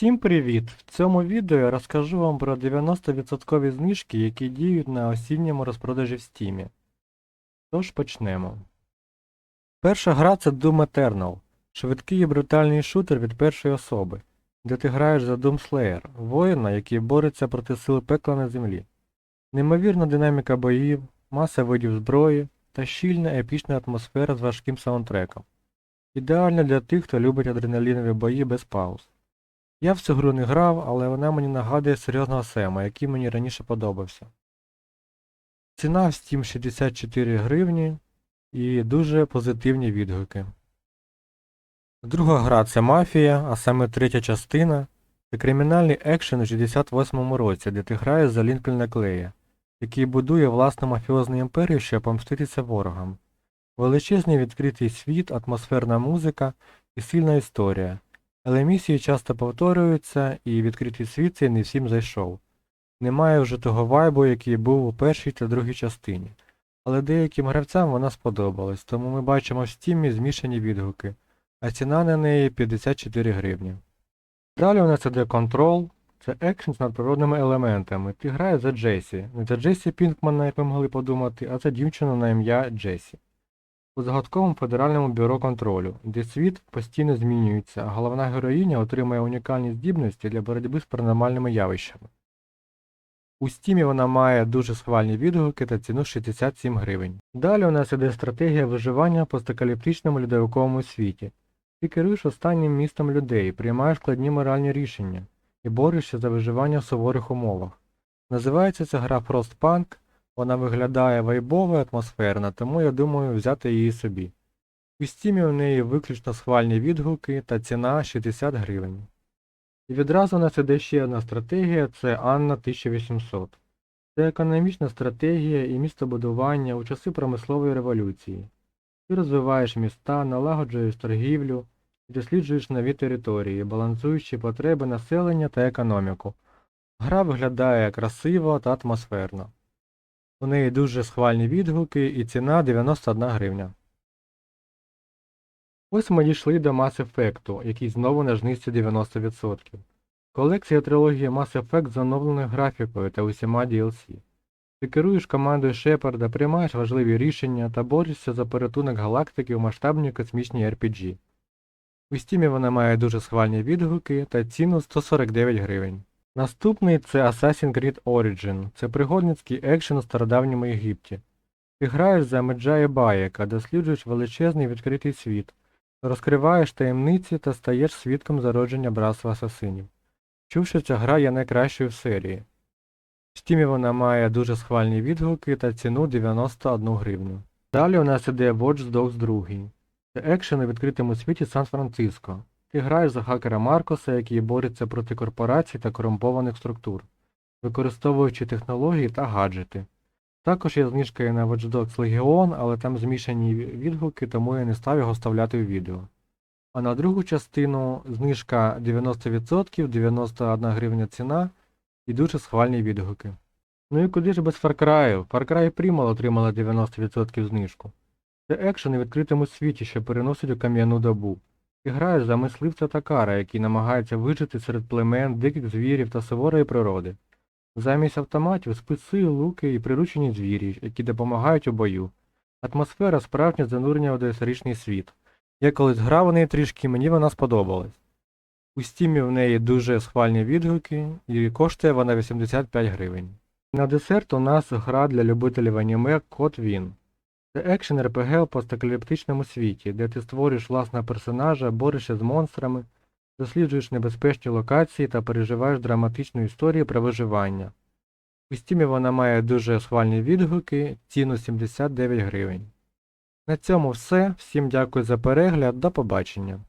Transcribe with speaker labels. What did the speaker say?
Speaker 1: Всім привіт! В цьому відео я розкажу вам про 90% знижки, які діють на осінньому розпродажі в Стімі. Тож почнемо. Перша гра це Doom Eternal, швидкий і брутальний шутер від першої особи, де ти граєш за Doom Slayer, воїна, який бореться проти сил пекла на землі. Неймовірна динаміка боїв, маса видів зброї та щільна епічна атмосфера з важким саундтреком. Ідеально для тих, хто любить адреналінові бої без пауз. Я в цю гру не грав, але вона мені нагадує серйозного Сема, який мені раніше подобався. Ціна в Steam 64 гривні і дуже позитивні відгуки. Друга гра це Мафія, а саме третя частина це кримінальний екшен у 68 році, де ти граєш за Лінкольна Клея, який будує власну мафіозну імперію, щоб помститися ворогам. Величезний відкритий світ, атмосферна музика і сильна історія. Але місії часто повторюються, і відкритий світ цей не всім зайшов. Немає вже того вайбу, який був у першій та другій частині. Але деяким гравцям вона сподобалась, тому ми бачимо в стімі змішані відгуки, а ціна на неї 54 гривні. Далі у нас іде Control, це екшен з надприродними елементами. Ти граєш за Джесі, не за Джесі Пінкмана, як ви могли подумати, а за дівчину на ім'я Джесі у загадковому федеральному бюро контролю, де світ постійно змінюється, а головна героїня отримує унікальні здібності для боротьби з паранормальними явищами. У стімі вона має дуже схвальні відгуки та ціну 67 гривень. Далі у нас іде стратегія виживання в постакаліптичному льодовиковому світі. Ти керуєш останнім містом людей, приймаєш складні моральні рішення і борешся за виживання в суворих умовах. Називається ця гра Frostpunk вона виглядає вайбово і атмосферно, тому я думаю взяти її собі. У стімі у неї виключно схвальні відгуки та ціна 60 гривень. І відразу у нас іде ще одна стратегія це Анна 1800. Це економічна стратегія і містобудування у часи промислової революції. Ти розвиваєш міста, налагоджуєш торгівлю досліджуєш нові території, балансуючи потреби населення та економіку. Гра виглядає красиво та атмосферно. У неї дуже схвальні відгуки і ціна 91 гривня. Ось ми дійшли до Mass Effect, який знову на жнивці 90%. Колекція трилогії Mass Effect з оновленою графікою та усіма DLC. Ти керуєш командою Шепарда, приймаєш важливі рішення та борешся за порятунок галактики у масштабній космічній RPG. У стімі вона має дуже схвальні відгуки та ціну 149 гривень. Наступний це Assassin's Creed Origin. Це пригодницький екшен у стародавньому Єгипті. Ти граєш за Меджая Баєка, досліджуєш величезний відкритий світ, розкриваєш таємниці та стаєш свідком зародження братства асасинів. Чув, що ця гра є найкращою в серії. В стімі вона має дуже схвальні відгуки та ціну 91 гривню. Далі у нас іде Watch Dogs 2. Це екшен у відкритому світі Сан-Франциско. Ти граєш за хакера Маркоса, який бореться проти корпорацій та корумпованих структур, використовуючи технології та гаджети. Також є знижка на Watch Dogs Legion, але там змішані відгуки, тому я не став його вставляти у відео. А на другу частину знижка 90%, 91 гривня ціна і дуже схвальні відгуки. Ну і куди ж без Far Cry? Far Cry Primal отримала 90% знижку. Це екшен у відкритому світі, що переносить у кам'яну добу. Ти граєш за мисливця Такара, який намагається вижити серед племен, диких звірів та суворої природи. Замість автоматів списи, луки і приручені звірі, які допомагають у бою. Атмосфера справжнє занурення у доісторичний світ. Я колись грав у неї трішки, мені вона сподобалась. У стімі в неї дуже схвальні відгуки і коштує вона 85 гривень. На десерт у нас гра для любителів аніме Код Він. Це екшен РПГ у постакаліптичному світі, де ти створюєш власного персонажа, борешся з монстрами, досліджуєш небезпечні локації та переживаєш драматичну історію про виживання. У стімі вона має дуже схвальні відгуки, ціну 79 гривень. На цьому все. Всім дякую за перегляд, до побачення.